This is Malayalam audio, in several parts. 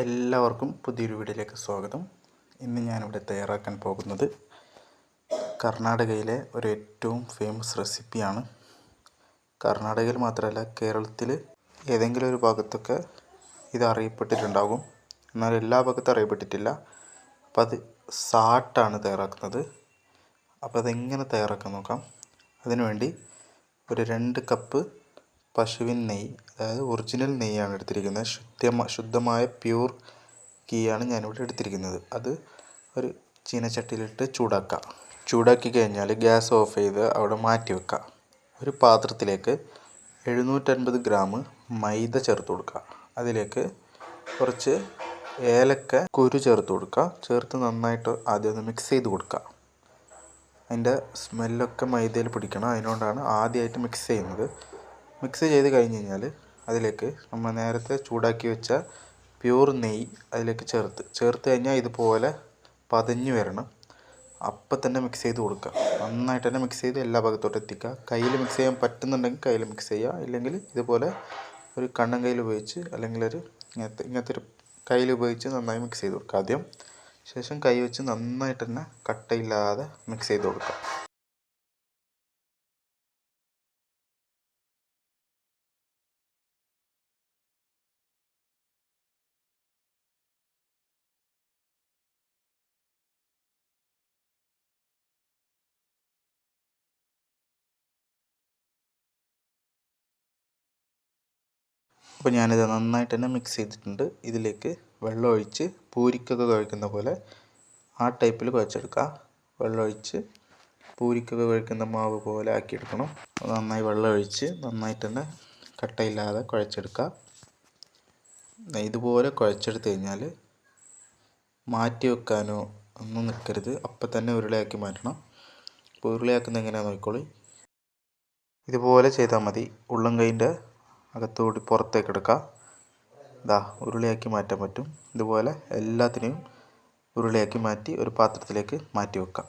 എല്ലാവർക്കും പുതിയൊരു വീഡിയോയിലേക്ക് സ്വാഗതം. ഇന്ന് ഞാനിവിടെ തയ്യാറാക്കാൻ പോകുന്നത് കർണാടകയിലെ ഒരു ഏറ്റവും ഫേമസ് റെസിപ്പിയാണ് കർണാടകയിൽ മാത്രമല്ല കേരളത്തിൽ ഏതെങ്കിലും ഒരു ഭാഗത്തൊക്കെ ഇത് അറിയപ്പെട്ടിട്ടുണ്ടാകും. എന്നാൽ എല്ലാ ഭാഗത്തും അറിയപ്പെട്ടിട്ടില്ല. അപ്പോൾ അത് സാട്ടാണ് തയ്യാറാക്കുന്നത്. അപ്പോൾ അതെങ്ങനെ തയ്യാറാക്കാൻ നോക്കാം. അതിനുവേണ്ടി ഒരു രണ്ട് കപ്പ് പശുവിൻ നെയ്യ് അതായത് ഒറിജിനൽ നെയ്യാണ് എടുത്തിരിക്കുന്നത്. ശുദ്ധ ശുദ്ധമായ പ്യൂർ ഗീയാണ് ഞാനിവിടെ എടുത്തിരിക്കുന്നത്. അത് ഒരു ചീനച്ചട്ടിയിലിട്ട് ചൂടാക്കുക ചൂടാക്കി കഴിഞ്ഞാൽ ഗ്യാസ് ഓഫ് ചെയ്ത് അവിടെ മാറ്റി വെക്കുക ഒരു പാത്രത്തിലേക്ക് എഴുന്നൂറ്റൻപത് ഗ്രാം മൈദ ചേർത്ത് കൊടുക്കുക അതിലേക്ക് കുറച്ച് ഏലക്ക കുരു ചേർത്ത് കൊടുക്കുക ചേർത്ത് നന്നായിട്ട് ആദ്യം ഒന്ന് മിക്സ് ചെയ്ത് കൊടുക്കുക അതിന്റെ സ്മെല്ലൊക്കെ മൈദയിൽ പിടിക്കണം. അതിനോണ്ടാണ് ആദ്യമായിട്ട് മിക്സ് ചെയ്യുന്നത്. മിക്സ് ചെയ്ത് കഴിഞ്ഞ് കഴിഞ്ഞാൽ അതിലേക്ക് നമ്മൾ നേരത്തെ ചൂടാക്കി വെച്ച പ്യൂർ നെയ്യ് അതിലേക്ക് ചേർത്ത് ചേർത്ത് കഴിഞ്ഞാൽ ഇതുപോലെ പതഞ്ഞ് വരണം. അപ്പം തന്നെ മിക്സ് ചെയ്ത് കൊടുക്കുക നന്നായിട്ട് തന്നെ മിക്സ് ചെയ്ത് എല്ലാ ഭാഗത്തോട്ടും എത്തിക്കുക കയ്യിൽ മിക്സ് ചെയ്യാൻ പറ്റുന്നുണ്ടെങ്കിൽ കയ്യിൽ മിക്സ് ചെയ്യുക ഇല്ലെങ്കിൽ ഇതുപോലെ ഒരു കണ്ണൻ കയ്യിൽ ഉപയോഗിച്ച് അല്ലെങ്കിൽ ഒരു ഇങ്ങനത്തെ ഇങ്ങനത്തെ ഒരു കയ്യിൽ ഉപയോഗിച്ച് നന്നായി മിക്സ് ചെയ്ത് കൊടുക്കുക ആദ്യം ശേഷം കൈ വെച്ച് നന്നായിട്ട് തന്നെ കട്ടയില്ലാതെ മിക്സ് ചെയ്ത് കൊടുക്കുക അപ്പോൾ ഞാനിത് നന്നായിട്ട് തന്നെ മിക്സ് ചെയ്തിട്ടുണ്ട്. ഇതിലേക്ക് വെള്ളം ഒഴിച്ച് പൂരിക്കൊക്കെ കുഴക്കുന്ന പോലെ ആ ടൈപ്പിൽ കുഴച്ചെടുക്കുക വെള്ളമൊഴിച്ച് പൂരിക്കൊക്കെ കുഴക്കുന്ന മാവ് പോലെ ആക്കിയെടുക്കണം. നന്നായി വെള്ളമൊഴിച്ച് നന്നായിട്ട് തന്നെ കട്ടയില്ലാതെ കുഴച്ചെടുക്കുക ഇതുപോലെ കുഴച്ചെടുത്ത് കഴിഞ്ഞാൽ മാറ്റി വെക്കാനോ ഒന്നും നിൽക്കരുത്. അപ്പം തന്നെ ഉരുളയാക്കി മാറ്റണം. അപ്പോൾ ഉരുളയാക്കുന്നത് എങ്ങനെയാണെന്ന് നോക്കിക്കോളി. ഇതുപോലെ ചെയ്താൽ മതി. ഉള്ളം കൈന്റെ അകത്തുകൂടി പുറത്തേക്ക് എടുക്കുക ഇതാ ഉരുളിയാക്കി മാറ്റാൻ പറ്റും. ഇതുപോലെ എല്ലാത്തിനെയും ഉരുളിയാക്കി മാറ്റി ഒരു പാത്രത്തിലേക്ക് മാറ്റി വെക്കാം.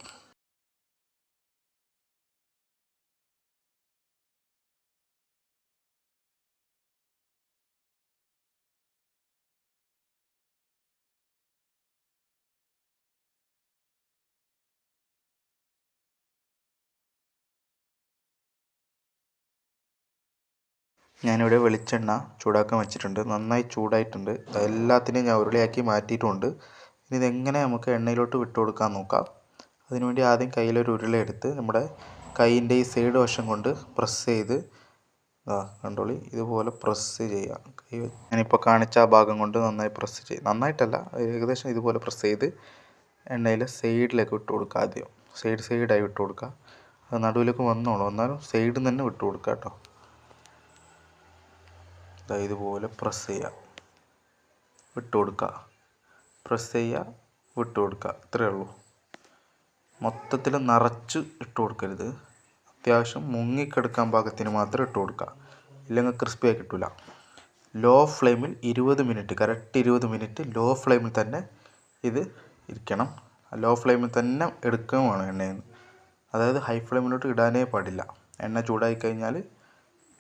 ഞാനിവിടെ വെളിച്ചെണ്ണ ചൂടാക്കാൻ വെച്ചിട്ടുണ്ട്. നന്നായി ചൂടായിട്ടുണ്ട്. എല്ലാത്തിനെയും ഞാൻ ഉരുളിയാക്കി മാറ്റിയിട്ടുമുണ്ട് ഇനി ഇതെങ്ങനെ നമുക്ക് എണ്ണയിലോട്ട് വിട്ടു കൊടുക്കാൻ നോക്കാം. അതിനുവേണ്ടി ആദ്യം കയ്യിലൊരു ഉരുള എടുത്ത് നമ്മുടെ കൈയിന്റെ ഈ സൈഡ് വശം കൊണ്ട് പ്രസ് ചെയ്ത് ആ കണ്ടോളി ഇതുപോലെ പ്രസ് ചെയ്യുക. ഞാനിപ്പോൾ കാണിച്ച ആ ഭാഗം കൊണ്ട് നന്നായി പ്രസ് ചെയ്യും നന്നായിട്ടല്ല ഏകദേശം ഇതുപോലെ പ്രസ് ചെയ്ത് എണ്ണയിൽ സൈഡിലേക്ക് വിട്ട് കൊടുക്കുക ആദ്യം. സൈഡ് സൈഡായി വിട്ട് കൊടുക്കുക. അത് നടുവിലേക്ക് വന്നോളൂ. എന്നാലും സൈഡിൽ നിന്ന് തന്നെ വിട്ട് കൊടുക്കുക കേട്ടോ. ഇതുപോലെ പ്രസ് ചെയ്യുക. വിട്ട് കൊടുക്കുക. പ്രസ് ചെയ്യുക വിട്ട് കൊടുക്കുക. ഇത്രയേ ഉള്ളൂ. മൊത്തത്തിൽ നിറച്ച് ഇട്ട് കൊടുക്കരുത്. അത്യാവശ്യം മുങ്ങിക്കെടുക്കാൻ പാകത്തിന് മാത്രം ഇട്ട് കൊടുക്കുക. ഇല്ലെങ്കിൽ ക്രിസ്പിയായി കിട്ടില്ല ലോ ഫ്ലെയിമിൽ ഇരുപത് മിനിറ്റ് കറക്റ്റ് ഇരുപത് മിനിറ്റ് ലോ ഫ്ലെയിമിൽ തന്നെ ഇത് ഇരിക്കണം. ലോ ഫ്ലെയിമിൽ തന്നെ എടുക്കുകയും വേണം എണ്ണയിൽ നിന്ന് അതായത് ഹൈ ഫ്ലെയിമിലോട്ട് ഇടാനേ പാടില്ല. എണ്ണ ചൂടായി കഴിഞ്ഞാൽ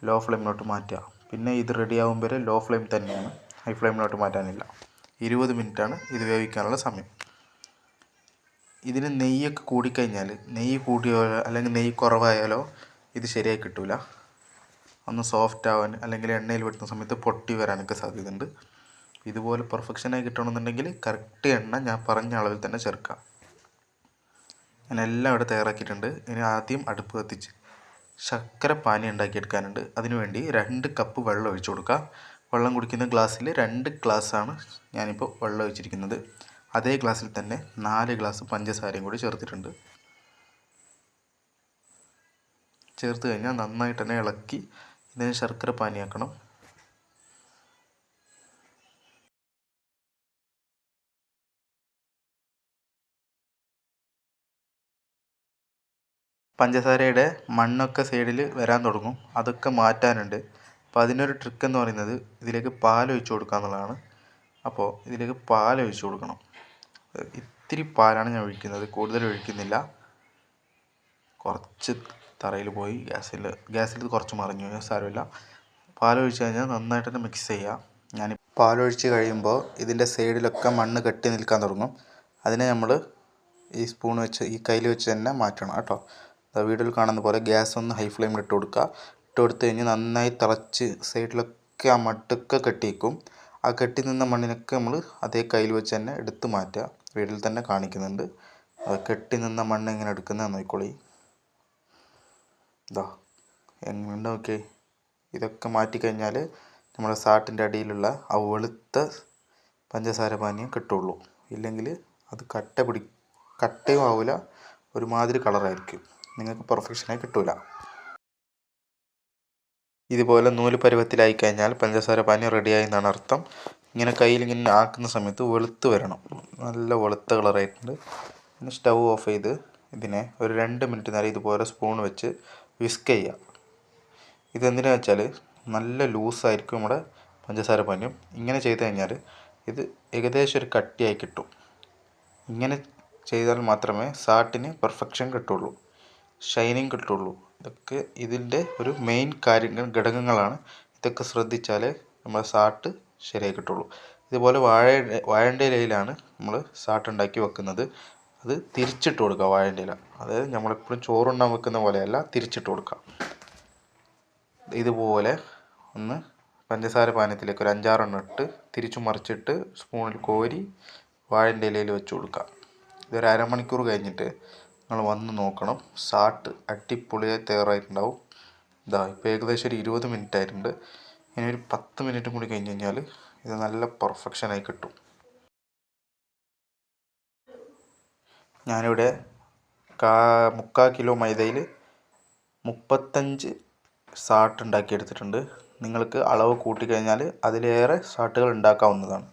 ലോ ഫ്ലെയിമിലോട്ട് മാറ്റുക. പിന്നെ ഇത് റെഡിയാവും വരെ ലോ ഫ്ലെയിം തന്നെയാണ്. ഹൈ ഫ്ലെയിമിലോട്ട് മാറ്റാനില്ല. ഇരുപത് മിനിറ്റാണ് ഇത് വേവിക്കാനുള്ള സമയം. ഇതിന് നെയ്യൊക്കെ കൂടിക്കഴിഞ്ഞാൽ നെയ്യ് കൂടിയോ അല്ലെങ്കിൽ നെയ്യ് കുറവായാലോ ഇത് ശരിയായി കിട്ടില്ല ഒന്ന് സോഫ്റ്റ് ആവാൻ അല്ലെങ്കിൽ എണ്ണയിൽ വെട്ടുന്ന സമയത്ത് പൊട്ടി വരാനൊക്കെ സാധ്യതയുണ്ട്. ഇതുപോലെ പെർഫെക്ഷനായി കിട്ടണമെന്നുണ്ടെങ്കിൽ കറക്റ്റ് എണ്ണ ഞാൻ പറഞ്ഞ അളവിൽ തന്നെ ചേർക്കാം ഞാൻ എല്ലാം ഇവിടെ തയ്യാറാക്കിയിട്ടുണ്ട്. ഇനി ആദ്യം അടുപ്പ് കത്തിച്ച് ശർക്കര പാനി ഉണ്ടാക്കിയെടുക്കാനുണ്ട്. അതിനുവേണ്ടി രണ്ട് കപ്പ് വെള്ളം ഒഴിച്ചു കൊടുക്കുക. വെള്ളം കുടിക്കുന്ന ഗ്ലാസ്സിൽ രണ്ട് ഗ്ലാസ്സാണ് ഞാനിപ്പോൾ വെള്ളം ഒഴിച്ചിരിക്കുന്നത്. അതേ ഗ്ലാസ്സിൽ തന്നെ നാല് ഗ്ലാസ് പഞ്ചസാരയും കൂടി ചേർത്തിട്ടുണ്ട്. ചേർത്ത് കഴിഞ്ഞാൽ നന്നായിട്ട് തന്നെ ഇളക്കി ഇതിന് ശർക്കര പാനിയാക്കണം പഞ്ചസാരയുടെ മണ്ണൊക്കെ സൈഡിൽ വരാൻ തുടങ്ങും. അതൊക്കെ മാറ്റാനുണ്ട്. അപ്പോൾ അതിനൊരു ട്രിക്ക് എന്ന് പറയുന്നത് ഇതിലേക്ക് പാൽ ഒഴിച്ച് കൊടുക്കുക എന്നുള്ളതാണ്. അപ്പോൾ ഇതിലേക്ക് പാൽ ഒഴിച്ച് കൊടുക്കണം. ഇത്തിരി പാലാണ് ഞാൻ ഒഴിക്കുന്നത്. കൂടുതൽ ഒഴിക്കുന്നില്ല. കുറച്ച് തറയിൽ പോയി ഗ്യാസിൽ ഗ്യാസിൽ കുറച്ച് മറിഞ്ഞു. സാരമില്ല. പാൽ ഒഴിച്ച് കഴിഞ്ഞാൽ നന്നായിട്ട് തന്നെ മിക്സ് ചെയ്യുക ഞാൻ പാലൊഴിച്ച് കഴിയുമ്പോൾ ഇതിന്റെ സൈഡിലൊക്കെ മണ്ണ് കെട്ടി നിൽക്കാൻ തുടങ്ങും. അതിനെ നമ്മൾ ഈ സ്പൂൺ വെച്ച് ഈ കയ്യിൽ വെച്ച് തന്നെ മാറ്റണം. കേട്ടോ. വീഡിയോയിൽ കാണുന്ന പോലെ ഗ്യാസ് ഒന്ന് ഹൈ ഫ്ലെയിമിൽ ഇട്ട് കൊടുക്കുക. ഇട്ട് കൊടുത്ത് കഴിഞ്ഞ് നന്നായി തിളച്ച് സൈഡിലൊക്കെ ആ മട്ടൊക്കെ കെട്ടിയിരിക്കും ആ കെട്ടി നിന്ന മണ്ണിനൊക്കെ നമ്മൾ അതേ കയ്യിൽ വെച്ച് തന്നെ എടുത്ത് മാറ്റുക. വീഡിയോയിൽ തന്നെ കാണിക്കുന്നുണ്ട്. കെട്ടി നിന്ന മണ്ണ് എങ്ങനെ എടുക്കുന്നത് നോക്കിക്കോളി. ഇതാ എങ്ങനെ നോക്കി ഇതൊക്കെ മാറ്റിക്കഴിഞ്ഞാൽ നമ്മുടെ സാട്ടിന്റെ അടിയിലുള്ള ആ വെളുത്ത പഞ്ചസാര പാനീയം കിട്ടുള്ളൂ. ഇല്ലെങ്കിൽ അത് കട്ട പിടി കട്ടയും ആവില്ല ഒരുമാതിരി കളറായിരിക്കും നിങ്ങൾക്ക് പെർഫെക്ഷനായി കിട്ടില്ല ഇതുപോലെ നൂൽ പരുവത്തിലായി കഴിഞ്ഞാൽ പഞ്ചസാര പാനി റെഡിയായി എന്നാണ് അർത്ഥം. ഇങ്ങനെ കയ്യിൽ ഇങ്ങനെ ആക്കുന്ന സമയത്ത് വെളുത്ത് വരണം. നല്ല വെളുത്ത കളറായിട്ടുണ്ട് പിന്നെ സ്റ്റൗ ഓഫ് ചെയ്ത് ഇതിനെ ഒരു രണ്ട് മിനിറ്റ് നേരം ഇതുപോലെ സ്പൂൺ വെച്ച് വിസ്ക് ചെയ്യുക ഇതെന്തിനാ വെച്ചാൽ നല്ല ലൂസായിരിക്കും നമ്മുടെ പഞ്ചസാര പാനീയം. ഇങ്ങനെ ചെയ്ത് കഴിഞ്ഞാൽ ഇത് ഏകദേശം ഒരു കട്ടിയായി കിട്ടും. ഇങ്ങനെ ചെയ്താൽ മാത്രമേ സാട്ടിന് പെർഫെക്ഷൻ കിട്ടുള്ളൂ. ഷൈനിങ് കിട്ടുള്ളൂ. ഇതൊക്കെ ഇതിന്റെ ഒരു മെയിൻ കാര്യങ്ങൾ ഘടകങ്ങളാണ്. ഇതൊക്കെ ശ്രദ്ധിച്ചാലേ നമ്മുടെ സാട്ട് ശരിയായി കിട്ടുള്ളൂ. ഇതുപോലെ വാഴ വാഴന്റെ ഇലയിലാണ് നമ്മൾ സാട്ട് ഉണ്ടാക്കി വെക്കുന്നത്. അത് തിരിച്ചിട്ട് കൊടുക്കുക വാഴന്റെ ഇല. അതായത് നമ്മളെപ്പോഴും ചോറുണ്ണാൻ വെക്കുന്ന പോലെയല്ല തിരിച്ചിട്ട് കൊടുക്കുക. ഇതുപോലെ ഒന്ന് പഞ്ചസാര പാനത്തിലേക്ക് ഒരു അഞ്ചാറെണ്ണം ഇട്ട് തിരിച്ചു മറിച്ചിട്ട് സ്പൂണിൽ കോരി വാഴന്റെ ഇലയിൽ വെച്ച് കൊടുക്കുക. ഇതൊരു അരമണിക്കൂർ കഴിഞ്ഞിട്ട് നിങ്ങൾ വന്ന് നോക്കണം. സാട്ട് അടിപൊളിയായി തയ്യാറായിട്ടുണ്ടാവും. ഇതാ ഇപ്പോൾ ഏകദേശം ഒരു ഇരുപത് മിനിറ്റ് ആയിട്ടുണ്ട്. ഇനി ഒരു പത്ത് മിനിറ്റും കൂടി കഴിഞ്ഞ് കഴിഞ്ഞാൽ ഇത് നല്ല പെർഫെക്ഷനായി കിട്ടും. ഞാനിവിടെ കാ മുക്കാൽ കിലോ മൈദയിൽ മുപ്പത്തഞ്ച് സാട്ട് ഉണ്ടാക്കിയെടുത്തിട്ടുണ്ട്. നിങ്ങൾക്ക് അളവ് കൂട്ടിക്കഴിഞ്ഞാൽ അതിലേറെ സാട്ടുകൾ ഉണ്ടാക്കാവുന്നതാണ്.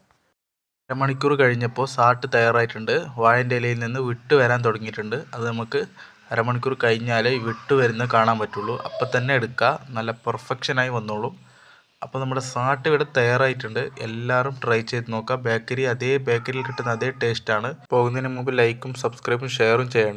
അരമണിക്കൂർ കഴിഞ്ഞപ്പോൾ സാട്ട് തയ്യാറായിട്ടുണ്ട്. വാഴന്റെ ഇലയിൽ നിന്ന് വിട്ട് വരാൻ തുടങ്ങിയിട്ടുണ്ട്. അത് നമുക്ക് അരമണിക്കൂർ കഴിഞ്ഞാലേ വിട്ട് വരുന്നത് കാണാൻ പറ്റുള്ളൂ. അപ്പം തന്നെ എടുക്കുക നല്ല പെർഫെക്ഷനായി വന്നോളും. അപ്പോൾ നമ്മുടെ സാട്ട് ഇവിടെ തയ്യാറായിട്ടുണ്ട്. എല്ലാവരും ട്രൈ ചെയ്ത് നോക്കുക ബേക്കറി അതേ ബേക്കറിയിൽ കിട്ടുന്ന അതേ ടേസ്റ്റാണ്. പോകുന്നതിന് മുമ്പ് ലൈക്കും സബ്സ്ക്രൈബും ഷെയറും ചെയ്യണം.